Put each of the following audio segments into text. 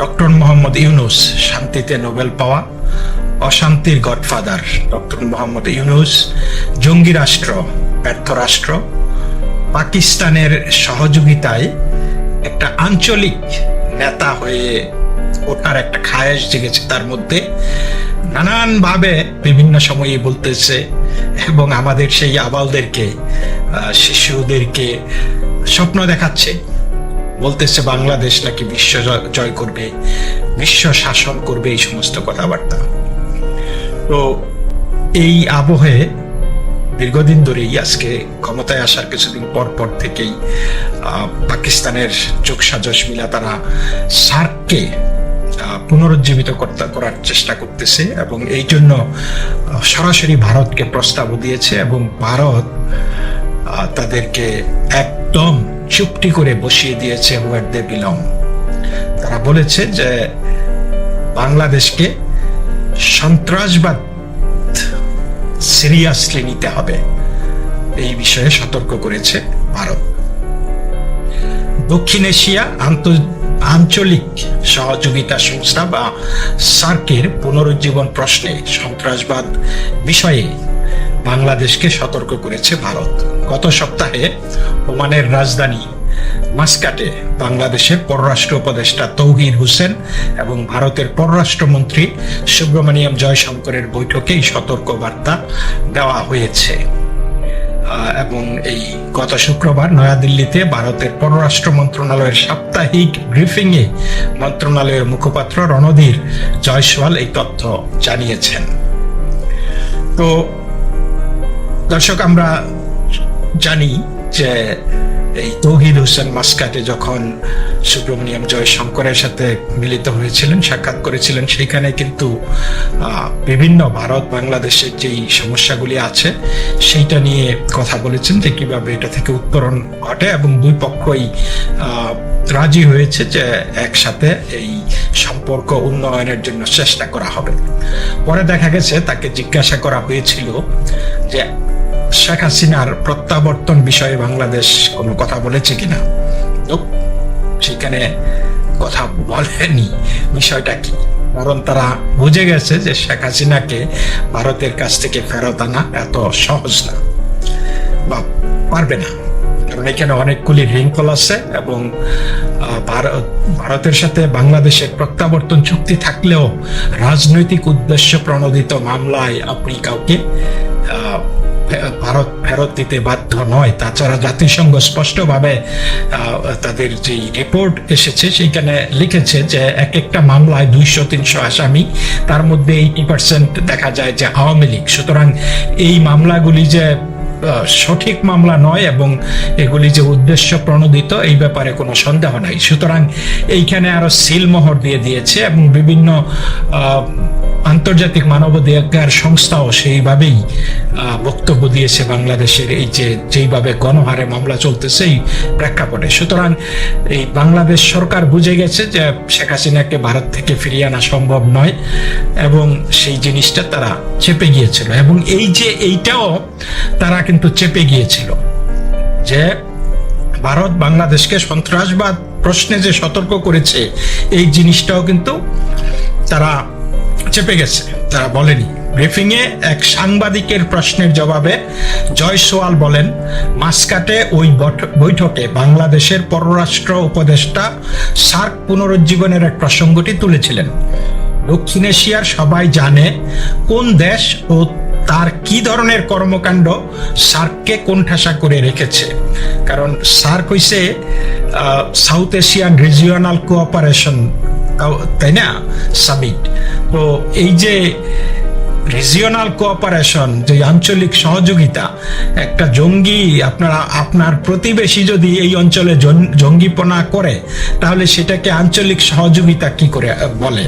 Doctor Mohammad Yunus, শান্তিতে Nobel পাওয়া, অশান্তির গডফাদার ডক্টর মোহাম্মদ ইউনুস, জঙ্গি রাষ্ট্র, ব্যর্থ রাষ্ট্র, পাকিস্তানের সহযোগিতায় একটা আঞ্চলিক নেতা হয়ে ওঠার একটা খায়েশ জেগেছে। তার মধ্যে নানানভাবে বিভিন্ন সময়ে বলতেছে এবং আমাদের সেই আবালদেরকে শিশুদেরকে স্বপ্ন দেখাচ্ছে। বলতেছে, বাংলাদেশ নাকি বিশ্ব জয় করবে, বিশ্ব শাসন করবে এই সমস্ত কথাবার্তা। তো এই আবহে দীর্ঘদিন ধরেই আজকে ক্ষমতায় আসার কিছুদিন পর পর থেকেই পাকিস্তানের যোগ সাজস মিলা তারা সার্ককে পুনরুজ্জীবিত করার চেষ্টা করতেছে এবং এই জন্য সরাসরি ভারতকে প্রস্তাব দিয়েছে এবং ভারত তাদেরকে একদম চুপটি করে বসিয়ে দিয়েছে হোয়াট দে বিলং। তারা বলেছে যে বাংলাদেশকে সন্ত্রাসবাদ সিরিয়াসলি নিতে হবে। এই বিষয়ে সতর্ক করেছে ভারত। দক্ষিণ এশিয়া আন্ত- আঞ্চলিক সহযোগিতা সংস্থা বা সার্কের পুনরুজ্জীবন প্রশ্নে সন্ত্রাসবাদ বিষয়ে বাংলাদেশকে সতর্ক করেছে ভারত। গত সপ্তাহে ওমানের রাজধানী মাস্কাটে বাংলাদেশের পররাষ্ট্র উপদেষ্টা তৌহিদ হোসেন এবং ভারতের পররাষ্ট্রমন্ত্রী সুব্রমণিয়াম জয়শঙ্করের বৈঠকে এই সতর্ক বার্তা দেওয়া হয়েছে। এবং এই গত শুক্রবার নয়াদিল্লিতে ভারতের পররাষ্ট্র মন্ত্রণালয়ের সাপ্তাহিক ব্রিফিং এ মন্ত্রণালয়ের মুখপাত্র রণধীর জয়সওয়াল এই তথ্য জানিয়েছেন। তো দর্শক, আমরা জানি যে এই তৌহিদ হোসেন মাস্কাটে যখন সুব্রমণিয়াম জয়শঙ্করের সাথে মিলিত হয়েছিলেন, সাক্ষাৎ করেছিলেন, সেখানে কিন্তু বিভিন্ন ভারত, বাংলাদেশের যেই সমস্যাগুলি আছে, সেইটা নিয়ে কথা বলেছেন যে কীভাবে এটা থেকে উত্তরণ ঘটে এবং দুই পক্ষই রাজি হয়েছে যে একসাথে এই সম্পর্ক উন্নয়নের জন্য চেষ্টা করা হবে। পরে দেখা গেছে তাকে জিজ্ঞাসা করা হয়েছিল যে শেখ হাসিনার প্রত্যাবর্তন বিষয়ে বাংলাদেশ কোনো কথা বলেছে কিনা? সেখানে কথা বলেনি। বিষয়টা কি? কারণ তারা বুঝে গেছে যে শেখ হাসিনাকে ভারতের কাছ থেকে ফেরত আনা এত সহজ না বা পারবে না। কারণ এখানে অনেকগুলি রিঙ্কল আছে এবং ভারত ভারতের সাথে বাংলাদেশের প্রত্যাবর্তন চুক্তি থাকলেও রাজনৈতিক উদ্দেশ্য প্রণোদিত মামলায় আপনি কাউকে ভারত, ফেরত দিতে বাধ্য নয়। তাছাড়া জাতিসংঘ স্পষ্টভাবে তাদের যে রিপোর্ট এসেছে, সেইখানে লিখেছে যে এক একটা মামলায় দুইশো তিনশো আসামি, তার মধ্যে এইটি পার্সেন্ট দেখা যায় যে আওয়ামী লীগ। সুতরাং এই মামলাগুলি যে সঠিক মামলা নয় এবং এগুলি যে উদ্দেশ্য প্রণোদিত, এই ব্যাপারে কোনো সন্দেহ নাই। সুতরাং এইখানে আরও সিলমোহর দিয়ে দিয়েছে এবং বিভিন্ন আন্তর্জাতিক মানবাধিকার সংস্থাও সেইভাবেই বক্তব্য দিয়েছে বাংলাদেশের এই যে যেইভাবে গণহারে মামলা চলতেছে এই প্রেক্ষাপটে। সুতরাং এই বাংলাদেশ সরকার বুঝে গেছে যে শেখ হাসিনাকে ভারত থেকে ফিরিয়ে আনা সম্ভব নয় এবং সেই জিনিসটা তারা চেপে গিয়েছিল এবং এই যে এইটাও তারা কিন্তু চেপে গিয়েছিল যে ভারত বাংলাদেশকে সন্ত্রাসবাদ প্রশ্নে যে সতর্ক করেছে, এই জিনিসটাও কিন্তু তারা চেপে গেছে। তারা বলেনি। ব্রিফিং এ এক সাংবাদিকের প্রশ্নের জবাবে জয় সোয়াল বলেন, মাসকাটে ওই বঠ- বৈঠকে বাংলাদেশের পররাষ্ট্র উপদেষ্টা সার্ক পুনরুজ্জীবনের এক প্রসঙ্গটি তুলেছিলেন। দক্ষিণ এশিয়ার সবাই জানে কোন দেশ ও তার কি ধরনের কর্মকাণ্ড সার্ককে কোণঠাসা করে রেখেছে। কারণ সার্ক হইছে সাউথ এশিয়ান রিজিওনাল কোঅপারেশন তাই না? সামিট তো এই যে রিজিওনাল কোঅপারেশন যে আঞ্চলিক সহযোগিতা, একটা জঙ্গি আপনারা, আপনার প্রতিবেশী যদি এই অঞ্চলে জঙ্গিপনা করে, তাহলে সেটাকে আঞ্চলিক সহযোগিতা কি করে বলে?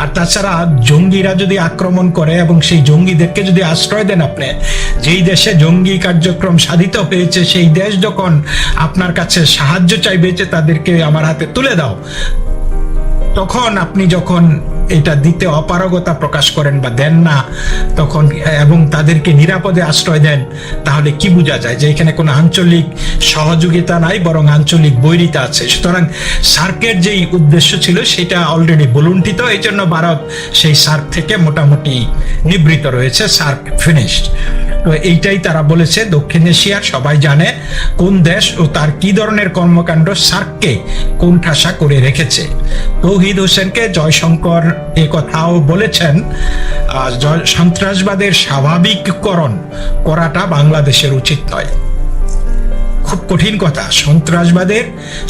আর তাছাড়া জঙ্গিরা যদি আক্রমণ করে এবং সেই জঙ্গিদেরকে যদি আশ্রয় দেন আপনি, যেই দেশে জঙ্গি কার্যক্রম সাধিত হয়েছে, সেই দেশ যখন আপনার কাছে সাহায্য চাইবে যে তাদেরকে আমার হাতে তুলে দাও তখন আপনি যখন এটা দিতে অপারগতা প্রকাশ করেন বা দেন না, তখন, এবং তাদেরকে নিরাপদে আশ্রয় দেন, তাহলে কি বোঝা যায় যে এখানে কোনো আঞ্চলিক সহযোগিতা নাই, বরং আঞ্চলিক বৈরিতা আছে। সুতরাং সার্কের যেই উদ্দেশ্য ছিল সেটা অলরেডি বলুন্ঠিত এই জন্য ভারত সেই সার্ক থেকে মোটামুটি নিবৃত রয়েছে, সার্ক ফিনিশড এইটাই তারা বলেছে, দক্ষিণ এশিয়ার সবাই জানে কোন দেশ ও তার কি ধরনের কর্মকাণ্ড সার্ককে কোন ঠাসা করে রেখেছে। তৌহিদ হোসেনকে জয়শঙ্কর এ কথাও বলেছেন সন্ত্রাসবাদের স্বাভাবিককরণ করাটা বাংলাদেশের উচিত নয়। খুব কঠিন কথা, সন্ত্রাসবাদের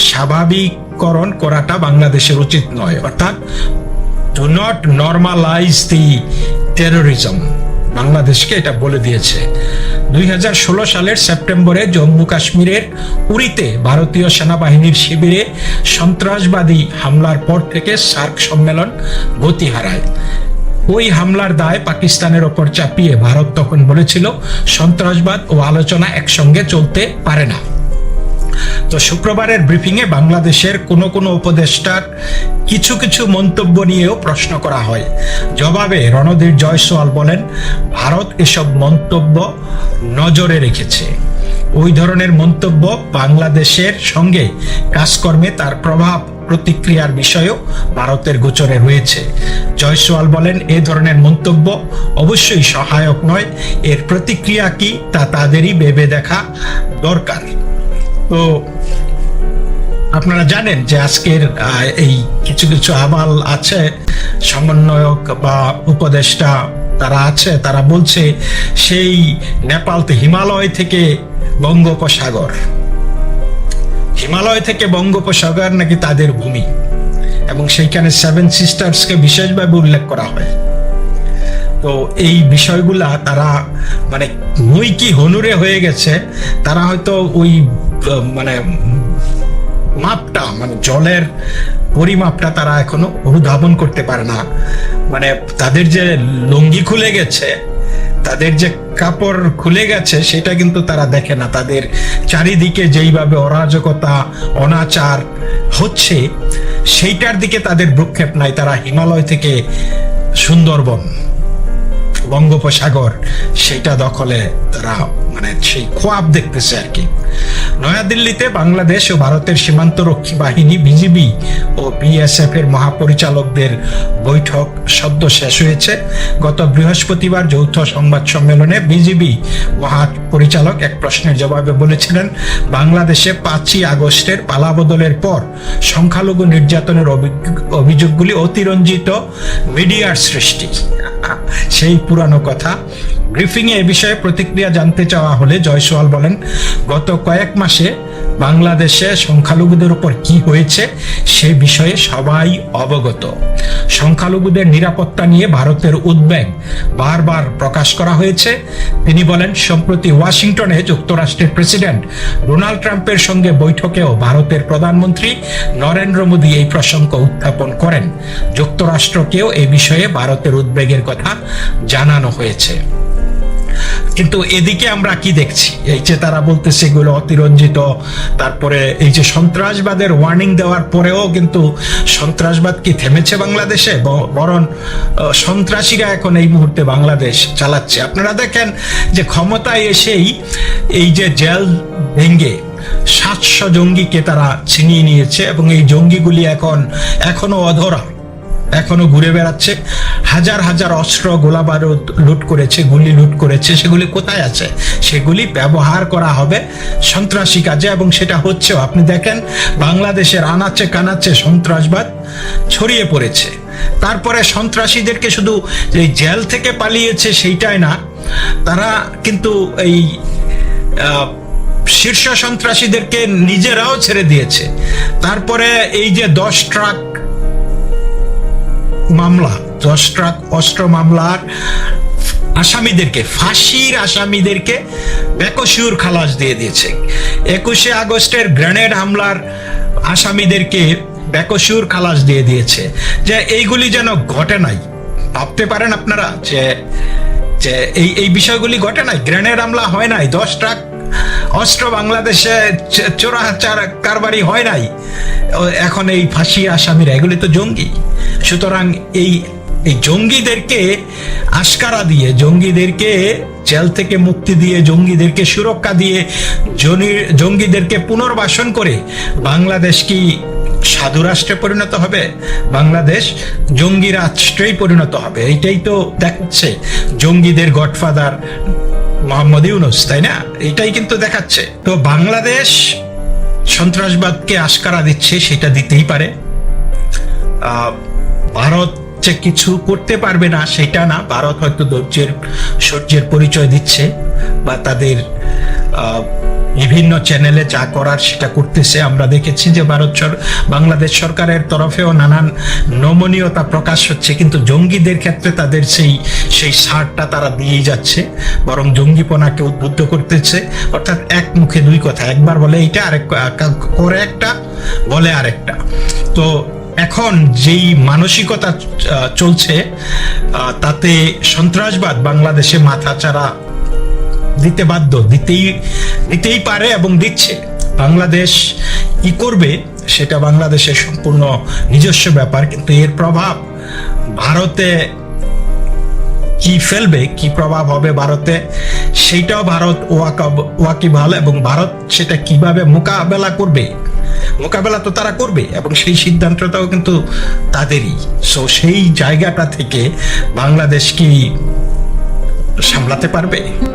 স্বাভাবিককরণ করাটা বাংলাদেশের উচিত নয়, অর্থাৎ do not normalise the terrorism বাংলাদেশকে এটা বলে দিয়েছে। দুই হাজার ষোলো সালের সেপ্টেম্বরে জম্মু কাশ্মীরের উরিতে ভারতীয় সেনাবাহিনীর শিবিরে সন্ত্রাসবাদী হামলার পর থেকে সার্ক সম্মেলন গতি হারায়। ওই হামলার দায় পাকিস্তানের ওপর চাপিয়ে ভারত তখন বলেছিল, সন্ত্রাসবাদ ও আলোচনা একসঙ্গে চলতে পারে না। তো শুক্রবারের ব্রিফিংয়ে বাংলাদেশের কোনো কোনো উপদেষ্টার কিছু কিছু মন্তব্য নিয়েও প্রশ্ন করা হয়। জবাবে রণধীর জয়সওয়াল বলেন, ভারত এসব মন্তব্য নজরে রেখেছে। ওই ধরনের মন্তব্য বাংলাদেশের সঙ্গে কাজকর্মে তার প্রভাব প্রতিক্রিয়ার বিষয়েও ভারতের গোচরে রয়েছে। জয়সওয়াল বলেন, এ ধরনের মন্তব্য অবশ্যই সহায়ক নয়। এর প্রতিক্রিয়া কি তা তাদেরই ভেবে দেখা দরকার। তো আপনারা জানেন যে আজকের এই কিছু কিছু আবাল আছে, সমন্বয়ক বা উপদেষ্টা তারা আছে, তারা বলছে সেই নেপাল হিমালয় থেকে বঙ্গোপসাগর। হিমালয় থেকে বঙ্গোপসাগর নাকি তাদের ভূমি? এবং সেইখানে সেভেন সিস্টার্সকে বিশেষভাবে উল্লেখ করা হয়। তো এই বিষয়গুলা তারা মানে মই কি হনুরে হয়ে গেছে, তারা হয়তো ওই মানে মাপটা মানে জলের পরিমাপটা তারা এখনও অনুধাবন করতে পারে না। মানে তাদের যে লুঙ্গি খুলে গেছে, তাদের যে কাপড় খুলে গেছে, সেটা কিন্তু তারা দেখে না। তাদের চারিদিকে যেইভাবে অরাজকতা, অনাচার হচ্ছে, সেইটার দিকে তাদের ভ্রুক্ষেপ নাই। তারা হিমালয় থেকে সুন্দরবন। বঙ্গোপসাগর সেটা দখলে তারা মানে সেই খোয়াব দেখতেছে আর কি। নয়াদিল্লিতে বাংলাদেশ ও ভারতের সীমান্ত রক্ষী বাহিনী, বিজিবি ও বিএসএফ এর মহাপরিচালকদের বৈঠক সদ্য শেষ হয়েছে। গত বৃহস্পতিবার যৌথ সংবাদ সম্মেলনে বিজিবি মহাপরিচালক এক প্রশ্নের জবাবে বলেছিলেন, বাংলাদেশে পাঁচই আগস্টের পালাবদলের পর সংখ্যালঘু নির্যাতনের অভিযোগগুলি অতিরঞ্জিত মিডিয়ার সৃষ্টি। সেই পুরানো কথা। ব্রিফিংয়ে এ বিষয়ে প্রতিক্রিয়া জানতে চাওয়া হলে জয়সওয়াল বলেন, গত কয়েক মাসে বাংলাদেশে সংখ্যালঘুদের উপর কি হয়েছে সে বিষয়ে সবাই অবগত। সংখ্যালঘুদের নিরাপত্তা নিয়ে ভারতের উদ্বেগ বারবার প্রকাশ করা হয়েছে। তিনি বলেন, সম্প্রতি ওয়াশিংটনে যুক্তরাষ্ট্রের প্রেসিডেন্ট ডোনাল্ড ট্রাম্পের সঙ্গে বৈঠকেও ভারতের প্রধানমন্ত্রী নরেন্দ্র মোদী এই প্রসঙ্গ উত্থাপন করেন। যুক্তরাষ্ট্রকেও এই বিষয়ে ভারতের উদ্বেগের কথা জানানো হয়েছে। কিন্তু এদিকে আমরা কি দেখছি? এই যে তারা বলতেছে এগুলো অতিরঞ্জিত, তারপরে এই যে সন্ত্রাসবাদের ওয়ার্নিং দেওয়ার পরেও কিন্তু সন্ত্রাসবাদ কি থেমেছে বাংলাদেশে? বরং সন্ত্রাসীরা এখন এই মুহূর্তে বাংলাদেশ চালাচ্ছে। আপনারা দেখেন যে ক্ষমতায় এসেই এই যে জেল ভেঙ্গে সাতশো জঙ্গিকে তারা ছিনিয়ে নিয়েছে এবং এই জঙ্গিগুলি এখন, এখনও অধরা। এখনও ঘুরে বেড়াচ্ছে, হাজার হাজার অস্ত্র গোলা বারুদ লুট করেছে, গুলি লুট করেছে, সেগুলি কোথায় আছে? সেগুলি ব্যবহার করা হবে সন্ত্রাসী কাজে এবং সেটা হচ্ছেও, আপনি দেখেন বাংলাদেশের আনাচে কানাচে সন্ত্রাসবাদ ছড়িয়ে পড়েছে। তারপরে সন্ত্রাসীদেরকে শুধু এই জেল থেকে পালিয়েছে সেইটাই না, তারা কিন্তু এই শীর্ষ সন্ত্রাসীদেরকে নিজেরাও ছেড়ে দিয়েছে। তারপরে এই যে দশ ট্রাক মামলা দশ ট্রাক অস্ত্র মামলার আসামিদেরকে, ফাঁসির আসামিদেরকে বেকসুর খালাস দিয়ে দিয়েছে। একুশে আগস্টের গ্রেনেড হামলার আসামিদেরকে বেকসুর খালাস দিয়ে দিয়েছে। যে এইগুলি যেন ঘটে নাই, ভাবতে পারেন আপনারা যে যে এই এই বিষয়গুলি ঘটে নাই। গ্রেনেড হামলা হয় নাই, দশ ট্রাক অস্ত্র বাংলাদেশে চোরাচার কারবারি হয় নাই। এখন এই ফাঁসি আসামিরা এগুলি তো জঙ্গি। সুতরাং এই এই জঙ্গিদেরকে আশকারা দিয়ে, জঙ্গিদেরকে জেল থেকে মুক্তি দিয়ে, জঙ্গিদেরকে সুরক্ষা দিয়ে জঙ্গিদেরকে পুনর্বাসন করে বাংলাদেশ কি সাধু রাষ্ট্রে পরিণত হবে? বাংলাদেশ জঙ্গি রাষ্ট্রেই পরিণত হবে। এইটাই তো দেখাচ্ছে। জঙ্গিদের গডফাদার মোহাম্মদ ইউনুস, তাই না? এটাই কিন্তু দেখাচ্ছে। তো বাংলাদেশ সন্ত্রাসবাদকে আশকারা দিচ্ছে, সেটা দিতেই পারে। ভারত যে কিছু করতে পারবে না, সেটা না। ভারত হয়তো ধৈর্যের সূর্যের পরিচয় দিচ্ছে বা তাদের বিভিন্ন চ্যানেলে যা করার সেটা করতেছে। আমরা দেখেছি যে ভারত বাংলাদেশ সরকারের তরফেও নানান নমনীয়তা প্রকাশ হচ্ছে, কিন্তু জঙ্গিদের ক্ষেত্রে তাদের সেই সেই সারটা তারা দিয়েই যাচ্ছে। বরং জঙ্গিপনাকে উদ্বুদ্ধ করতেছে। অর্থাৎ এক মুখে দুই কথা। একবার বলে এইটা, আরেক করে একটা, বলে আরেকটা। তো এখন যেই মানসিকতা চলছে তাতে সন্ত্রাসবাদ বাংলাদেশে মাথাচাড়া দিতে বাধ্য, দিতেই দিতেই পারে এবং দিচ্ছে। বাংলাদেশ কি করবে সেটা বাংলাদেশের সম্পূর্ণ নিজস্ব ব্যাপার, কিন্তু এর প্রভাব ভারতে কি ফেলবে, কি প্রভাব হবে ভারতে, সেইটাও ভারত ওয়াকা- ওয়াকিবহাল এবং ভারত সেটা কীভাবে মোকাবেলা করবে? মোকাবেলা তো তারা করবে এবং সেই সিদ্ধান্তটাও কিন্তু তাদেরই। সো সেই জায়গাটা থেকে বাংলাদেশ কি সামলাতে পারবে?